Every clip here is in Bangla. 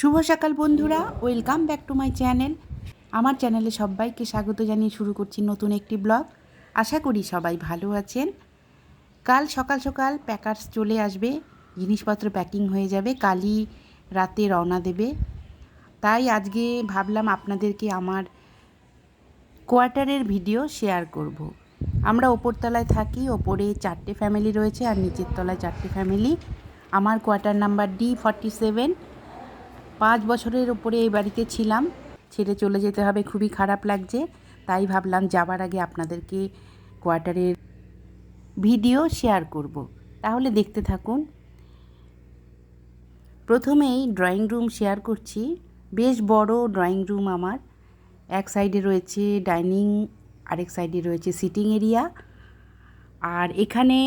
শুভ সকাল বন্ধুরা welcome back to my channel আমার চ্যানেলে সবাইকে স্বাগত জানিয়ে শুরু করছি নতুন একটি ব্লগ আশা করি সবাই ভালো আছেন। কাল সকাল সকাল প্যাকার্স চলে আসবে, জিনিসপত্র প্যাকিং হয়ে যাবে, কালই রাতে রওনা দেবে। তাই আজকে ভাবলাম আপনাদেরকে আমার কোয়ার্টারের ভিডিও শেয়ার করব। আমরা ওপরতলায় থাকি, ওপরে চারটে ফ্যামিলি রয়েছে আর নিচের তলায় চারটে ফ্যামিলি আমার quarter number D forty seven পাঁচ বছরের ওপরে এই বাড়িতে ছিলাম। ছেড়ে চলে যেতে হবে, খুবই খারাপ লাগছে। তাই ভাবলাম যাবার আগে আপনাদেরকে কোয়ার্টারের ভিডিও শেয়ার করব। তাহলে দেখতে থাকুন। প্রথমেই ড্রয়িং রুম শেয়ার করছি। বেশ বড় ড্রয়িং রুম আমার। এক সাইডে রয়েছে ডাইনিং, আরেক সাইডে রয়েছে সিটিং এরিয়া। আর এখানে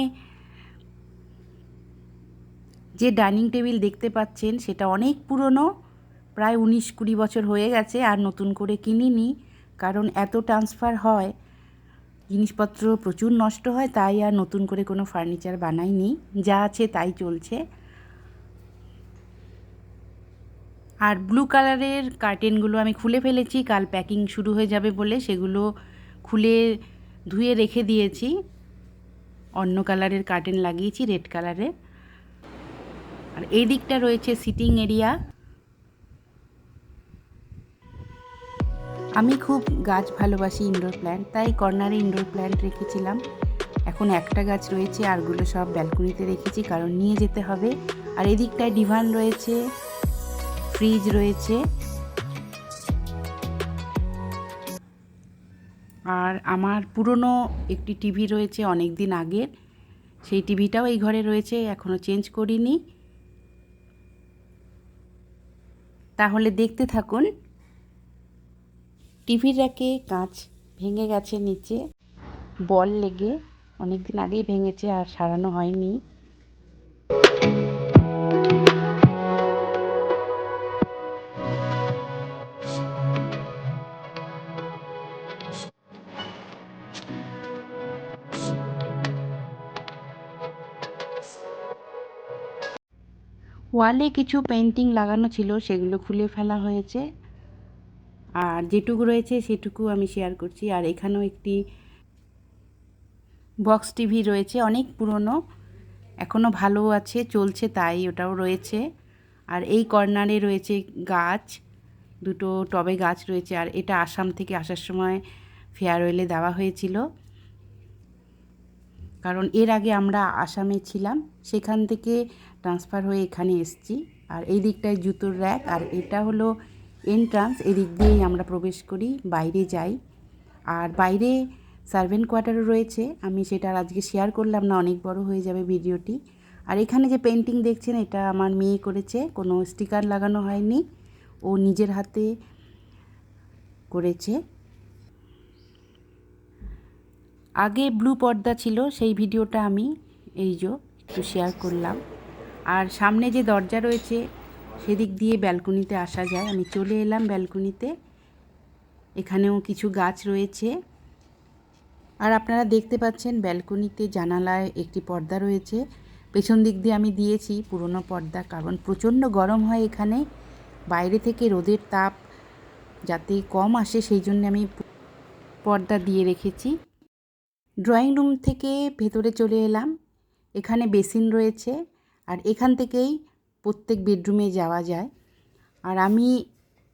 যে ডাইনিং টেবিল দেখতে পাচ্ছেন, সেটা অনেক পুরনো। প্রায় উনিশ কুড়ি বছর হয়ে গেছে আর নতুন করে কিনিনি, কারণ এত ট্রান্সফার হয়, জিনিসপত্র প্রচুর নষ্ট হয়, তাই আর নতুন করে কোনো ফার্নিচার বানাইনি, যা আছে তাই চলছে। আর ব্লু কালারের কার্টেনগুলো আমি খুলে ফেলেছি, কাল প্যাকিং শুরু হয়ে যাবে বলে সেগুলো খুলে ধুয়ে রেখে দিয়েছি। অন্য কালারের কার্টেন লাগিয়েছি রেড কালারের আর এই দিকটা রয়েছে সিটিং এরিয়া আমি খুব গাছ ভালোবাসি ইনডোর প্ল্যান্ট তাই কর্নারে ইনডোর প্ল্যান্ট রেখেছিলাম। এখন একটা গাছ রয়েছে, আরগুলো সব ব্যালকনিতে রেখেছি, কারণ নিয়ে যেতে হবে। আর এদিকটায় ডিভান রয়েছে ফ্রিজ রয়েছে। আর আমার পুরনো একটি টিভি রয়েছে অনেক দিন আগের সেই টিভিটাও এই ঘরে রয়েছে এখনও চেঞ্জ করিনি। তাহলে দেখতে থাকুন। টিভির র্যাকে কাঁচ ভেঙে গেছে নিচে। বল লেগে অনেক দিন আগেই ভেঙেছে আর সারানো হয়নি। ওয়ালে কিছু পেন্টিং লাগানো ছিল, সেগুলো খুলে ফেলা হয়েছে। আর যেটুকু রয়েছে সেটুকু আমি শেয়ার করছি। আর এখানেও একটি বক্স টিভি রয়েছে, অনেক পুরনো এখনও ভালো আছে, চলছে তাই ওটাও রয়েছে। আর এই কর্নারে রয়েছে গাছ, দুটো টবে গাছ রয়েছে, আর এটা আসাম থেকে আসার সময় ফেয়ারওয়েলে দেওয়া হয়েছিল। কারণ এর আগে আমরা আসামে ছিলাম, সেখান থেকে ট্রান্সফার হয়ে এখানে এসছি। আর এই দিকটায় জুতোর র্যাক আর এটা হলো এন্ট্রান্স এদিক দিয়েই আমরা প্রবেশ করি, বাইরে যাই। আর বাইরে সার্ভেন্ট কোয়ার্টারও রয়েছে, আমি সেটা আজকে শেয়ার করলাম না, অনেক বড় হয়ে যাবে ভিডিওটি। আর এখানে যে পেন্টিং দেখছেন, এটা আমার মেয়ে করেছে, কোনো স্টিকার লাগানো হয়নি, ও নিজের হাতে করেছে। আগে ব্লু পর্দা ছিল, সেই ভিডিওটা আমি এই যে একটু শেয়ার করলাম। আর সামনে যে দরজা রয়েছে সেদিক দিয়ে ব্যালকনিতে আসা যায়। আমি চলে এলাম ব্যালকনিতে। এখানেও কিছু গাছ রয়েছে। আর আপনারা দেখতে পাচ্ছেন ব্যালকনিতে জানালায় একটি পর্দা রয়েছে। পেছন দিক দিয়ে আমি দিয়েছি পুরনো পর্দা, কারণ প্রচণ্ড গরম হয় এখানে। বাইরে থেকে রোদের তাপ যাতে কম আসে, সেই জন্য আমি পর্দা দিয়ে রেখেছি। ড্রয়িং রুম থেকে ভেতরে চলে এলাম। এখানে বেসিন রয়েছে। আর এখান থেকেই প্রত্যেক বেডরুমে যাওয়া যায়। আর আমি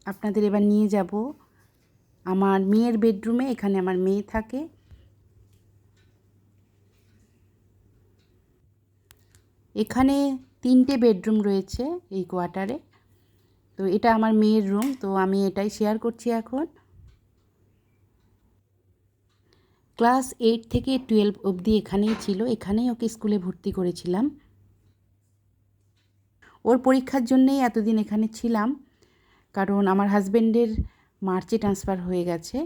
আপনাদের এবার নিয়ে যাব। আমার মেয়ের বেডরুমে এখানে আমার মেয়ে থাকে। এখানে তিনটে বেডরুম রয়েছে এই কোয়ার্টারে। তো এটা আমার মেয়ের রুম, তো আমি এটাই শেয়ার করছি এখন। ক্লাস এইট থেকে টুয়েলভ অবধি এখানেই ছিল। এখানেই ওকে স্কুলে ভর্তি করেছিলাম। ওর পরীক্ষার জন্যেই এতদিন এখানে ছিলাম। কারণ আমার হাজব্যান্ডের মার্চে ট্রান্সফার হয়ে গেছে,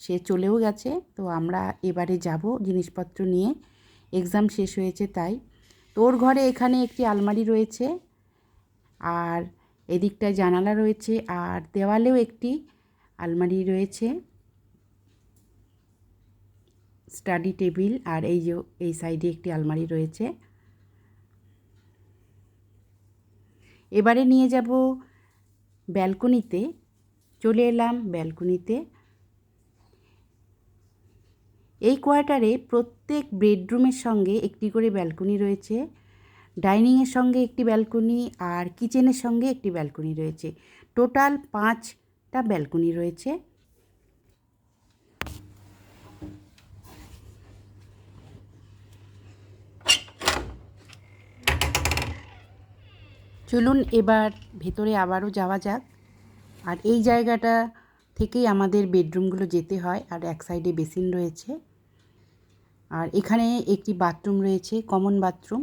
সে চলেও গেছে, তো আমরা এবারে যাব জিনিসপত্র নিয়ে। এক্সাম শেষ হয়েছে তাই। তো ওর ঘরে এখানে একটি আলমারি রয়েছে, আর এদিকটায় জানালা রয়েছে, আর দেওয়ালেও একটি আলমারি রয়েছে। স্টাডি টেবিল, আর এই যে, এই সাইডে একটি আলমারি রয়েছে। এবারে নিয়ে যাব ব্যালকনিতে, চলে এলাম ব্যালকনিতে। এই কোয়ার্টারে প্রত্যেক বেডরুমের সঙ্গে একটি করে ব্যালকনি রয়েছে, ডাইনিংয়ের সঙ্গে একটি ব্যালকনি আর কিচেনের সঙ্গে একটি ব্যালকনি রয়েছে। টোটাল পাঁচটা ব্যালকনি রয়েছে। চলুন এবার ভেতরে আবারও যাওয়া যাক। আর এই জায়গাটা থেকেই আমাদের বেডরুমগুলো যেতে হয়, আর এক সাইডে বেসিন রয়েছে। আর এখানে একটি বাথরুম রয়েছে, কমন বাথরুম।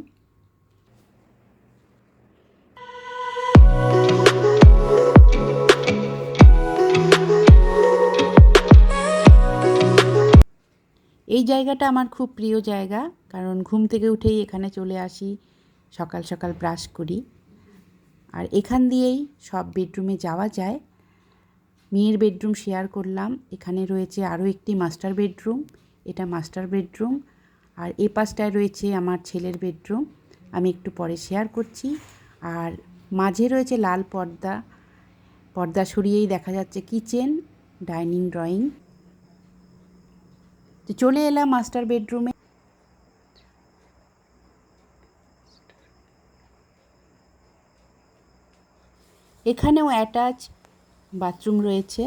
এই জায়গাটা আমার খুব প্রিয় জায়গা, কারণ ঘুম থেকে উঠেই এখানে চলে আসি, সকাল সকাল ব্রাশ করি। আর এখান দিয়েই সব বেডরুমে যাওয়া যায়। মেয়ের বেডরুম শেয়ার করলাম। এখানে রয়েছে আরও একটি মাস্টার বেডরুম। এটা মাস্টার বেডরুম। আর এ পাশটায় রয়েছে আমার ছেলের বেডরুম। আমি একটু পরে শেয়ার করছি। আর মাঝে রয়েছে লাল পর্দা। পর্দা সরিয়েই দেখা যাচ্ছে কিচেন ডাইনিং ড্রয়িং তো চলে এলাম মাস্টার বেডরুমে। এখানেও অ্যাটাচ বাথরুম রয়েছে।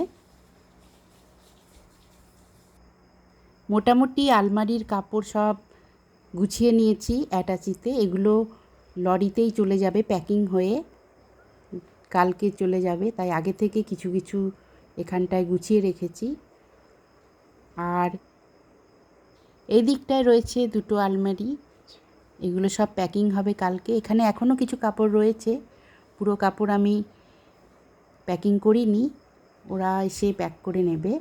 মোটামুটি আলমারির কাপড় সব গুছিয়ে নিয়েছি অ্যাটাচিতে এগুলো লরিতেই চলে যাবে প্যাকিং হয়ে কালকে চলে যাবে। তাই আগে থেকে কিছু কিছু এখানটায় গুছিয়ে রেখেছি। আর এই দিকটায় রয়েছে দুটো আলমারি। এগুলো সব প্যাকিং হবে কালকে। এখানে এখনও কিছু কাপড় রয়েছে। পুরো কাপড় আমি প্যাকিং করিনি ওরা এসে প্যাক করে নেবে।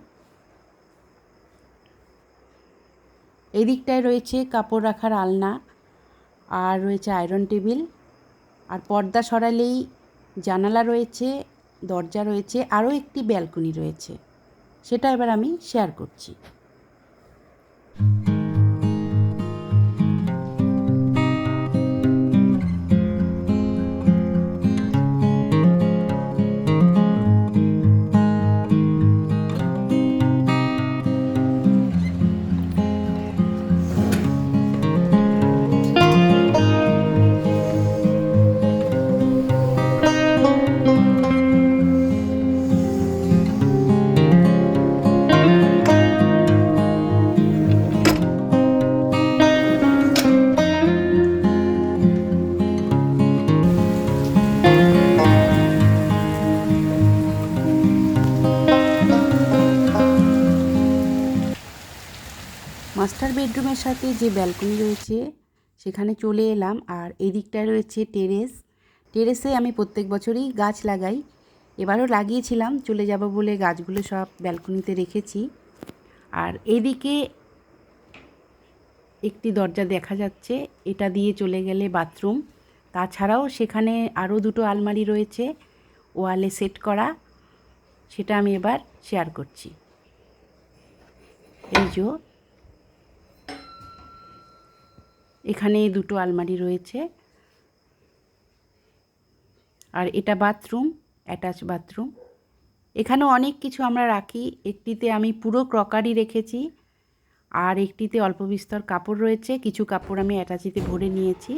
এদিকটায় রয়েছে কাপড় রাখার আলনা, আর রয়েছে আয়রন টেবিল আর পর্দা সরালেই জানালা রয়েছে, দরজা রয়েছে, আরও একটি ব্যালকনি রয়েছে। সেটা এবার আমি শেয়ার করছি। বেডরুমের সাথে যে ব্যালকনি রয়েছে, সেখানে চলে এলাম। আর এই দিকটায় রয়েছে টেরেস। টেরেসে আমি প্রত্যেক বছরই গাছ লাগাই। এবারও লাগিয়েছিলাম, চলে যাব বলে গাছগুলো সব ব্যালকনিতে রেখেছি। আর এদিকে একটি দরজা দেখা যাচ্ছে, এটা দিয়ে চলে গেলে বাথরুম। তাছাড়াও সেখানে আরও দুটো আলমারি রয়েছে, ওয়ালে সেট করা, সেটা আমি এবার শেয়ার করছি। এই যে এখানে দুটো আলমারি রয়েছে। আর এটা বাথরুম, অ্যাটাচ বাথরুম। এখানে অনেক কিছু আমরা রাখি। একটিতে আমি পুরো ক্রকারি রেখেছি। আর একটিতে অল্প বিস্তর কাপড় রয়েছে। কিছু কাপড় আমি অ্যাটাচিতে ভরে নিয়েছি।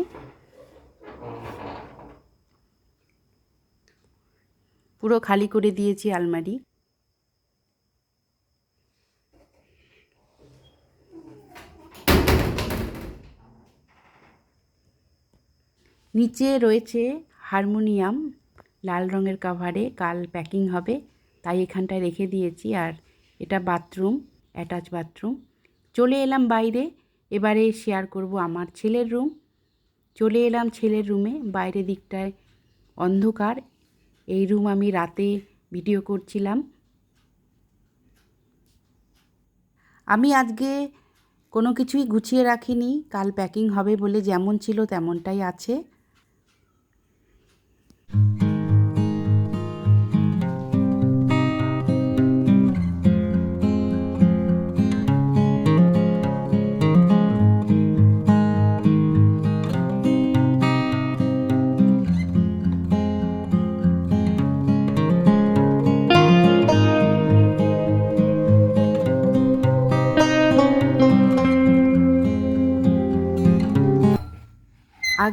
পুরো খালি করে দিয়েছি আলমারি। নিচে রয়েছে হারমোনিয়াম, লাল রঙের কাভারে কাল প্যাকিং হবে। তাই এখানটায় রেখে দিয়েছি আর এটা বাথরুম অ্যাটাচ বাথরুম চলে এলাম বাইরে, এবারে শেয়ার করব আমার ছেলের রুম চলে এলাম ছেলের রুমে বাইরে দিকটায় অন্ধকার। এই রুম আমি রাতে ভিডিও করছিলাম। আমি আজকে কোনো কিছুই গুছিয়ে রাখিনি, কাল প্যাকিং হবে বলে যেমন ছিল তেমনটাই আছে।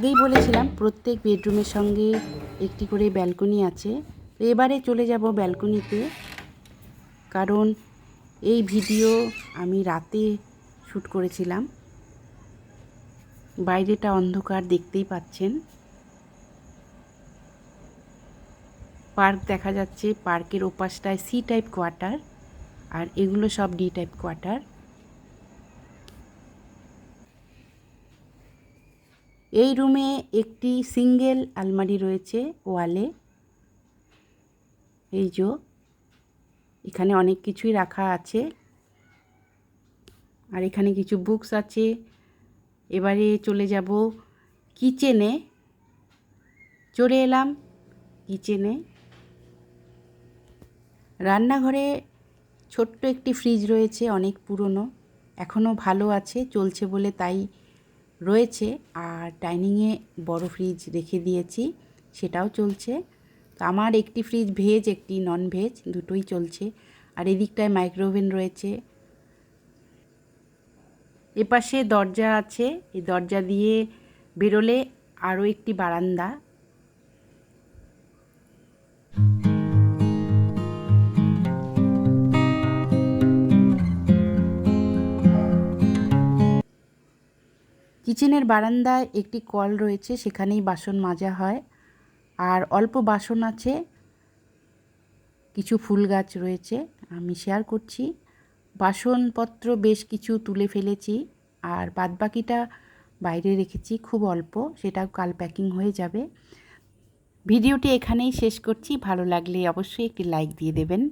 আগেই বলেছিলাম, প্রত্যেক বেডরুমের সঙ্গে একটি করে ব্যালকনি আছে। তো এবারে চলে যাব ব্যালকনিতে, কারণ এই ভিডিও আমি রাতে শ্যুট করেছিলাম। বাইরেটা অন্ধকার দেখতেই পাচ্ছেন। পার্ক দেখা যাচ্ছে, পার্কের ওপাশটায় সি টাইপ কোয়ার্টার, আর এগুলো সব ডি টাইপ কোয়ার্টার। এই রুমে একটি সিঙ্গেল আলমারি রয়েছে ওয়ালে। এই যে, এখানে অনেক কিছুই রাখা আছে। আর এখানে কিছু বুকস আছে। এবারে চলে যাব কিচেনে। চলে এলাম কিচেনে। রান্নাঘরে ছোট্ট একটি ফ্রিজ রয়েছে, অনেক পুরনো। এখনও ভালো আছে, চলছে বলে তাই রয়েছে আর ডাইনিংয়ে বড় ফ্রিজ রেখে দিয়েছি, সেটাও চলছে। তো আমার একটি ফ্রিজ ভেজ একটি নন ভেজ দুটোই চলছে। আর এদিকটায় মাইক্রোওভেন রয়েছে। এপাশে দরজা আছে, এই দরজা দিয়ে বেরোলে আরও একটি বারান্দা। কিচেনের বারান্দায় একটি কল রয়েছে, সেখানেই বাসন মাজা হয়। আর অল্প বাসন আছে, কিছু ফুল গাছ রয়েছে, আমি শেয়ার করছি। বাসনপত্র বেশ কিছু তুলে ফেলেছি, আর বাদবাকিটা বাইরে রেখেছি, খুব অল্প সেটা কাল প্যাকিং হয়ে যাবে। ভিডিওটি এখানেই শেষ করছি, ভালো লাগলে অবশ্যই একটি লাইক দিয়ে দেবেন।